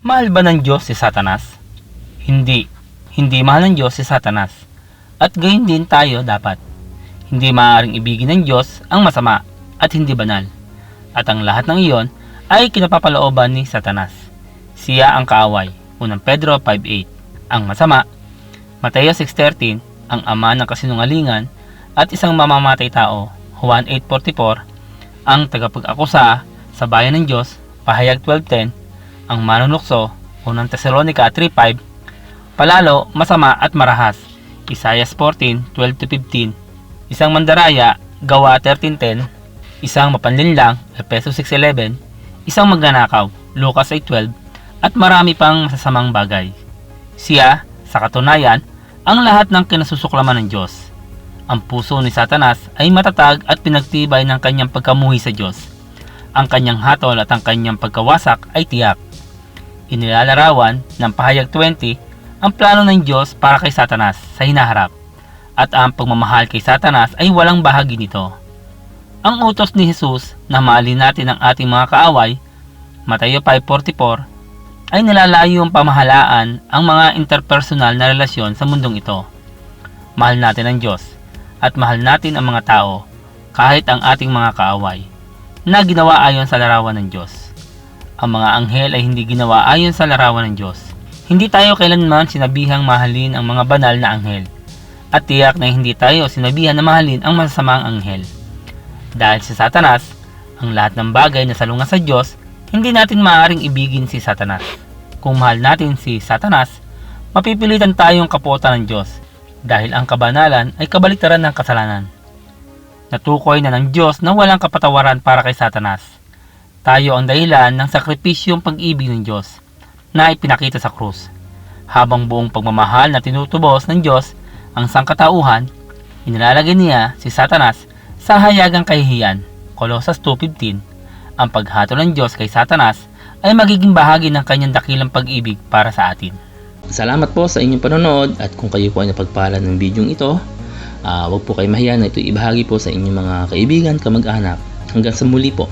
Mahal ba ng Diyos si Satanas? Hindi. Hindi mahal ng Diyos si Satanas. At gayon din tayo dapat. Hindi maaaring ibigin ng Diyos ang masama at hindi banal. At ang lahat ng iyon ay kinapapalooban ni Satanas. Siya ang kaaway. Unang Pedro 5.8 Ang masama. Mateo 6.13 Ang ama ng kasinungalingan at isang mamamatay tao. Juan 8.44 Ang tagapag-akusa sa bayan ng Diyos. Pahayag 12.10 Ang manunukso. Unang Tesalonica 3.5 Palalo, masama at marahas. Isaiah 14:12-15. Isang mandaraya, Gawa 13:10. Isang mapanlinlang, Efeso 6:11. Isang magnanakaw, Lucas 8:12. At marami pang masasamang bagay. Siya, sa katunayan, ang lahat ng kinasusuklaman ng Diyos. Ang puso ni Satanas ay matatag at pinagtibay ng kanyang pagkamuhi sa Diyos. Ang kanyang hatol at ang kanyang pagkawasak ay tiyak. Inilalarawan ng pahayag 20 ang plano ng Diyos para kay Satanas sa hinaharap at ang pagmamahal kay Satanas ay walang bahagi nito. Ang utos ni Jesus na maalin natin ang ating mga kaaway, Mateo 5.44, ay nilalayo ang pamahalaan ang mga interpersonal na relasyon sa mundong ito. Mahal natin ang Diyos at mahal natin ang mga tao kahit ang ating mga kaaway na ginawa ayon sa larawan ng Diyos. Ang mga anghel ay hindi ginawa ayon sa larawan ng Diyos. Hindi tayo kailanman sinabihang mahalin ang mga banal na anghel. At tiyak na hindi tayo sinabihan na mahalin ang masasamang anghel. Dahil si Satanas, ang lahat ng bagay na salunga sa Diyos, hindi natin maaaring ibigin si Satanas. Kung mahal natin si Satanas, mapipilitan tayong kapuotan ng Diyos dahil ang kabanalan ay kabaliktaran ng kasalanan. Natukoy na ng Diyos na walang kapatawaran para kay Satanas. Tayo ang dahilan ng sakripisyong pag-ibig ng Diyos na ipinakita sa krus. Habang buong pagmamahal na tinutubos ng Diyos ang sangkatauhan, inilalagay niya si Satanas sa hayagang kahihiyan. Colossus 2.15 Ang paghatol ng Diyos kay Satanas ay magiging bahagi ng kanyang dakilang pag-ibig para sa atin. Salamat po sa inyong panonood at kung kayo po ay napagpala ng bidyong ito, ah, huwag po kayo mahiya na ito ibahagi po sa inyong mga kaibigan, kamag-anak. Hanggang sa muli po.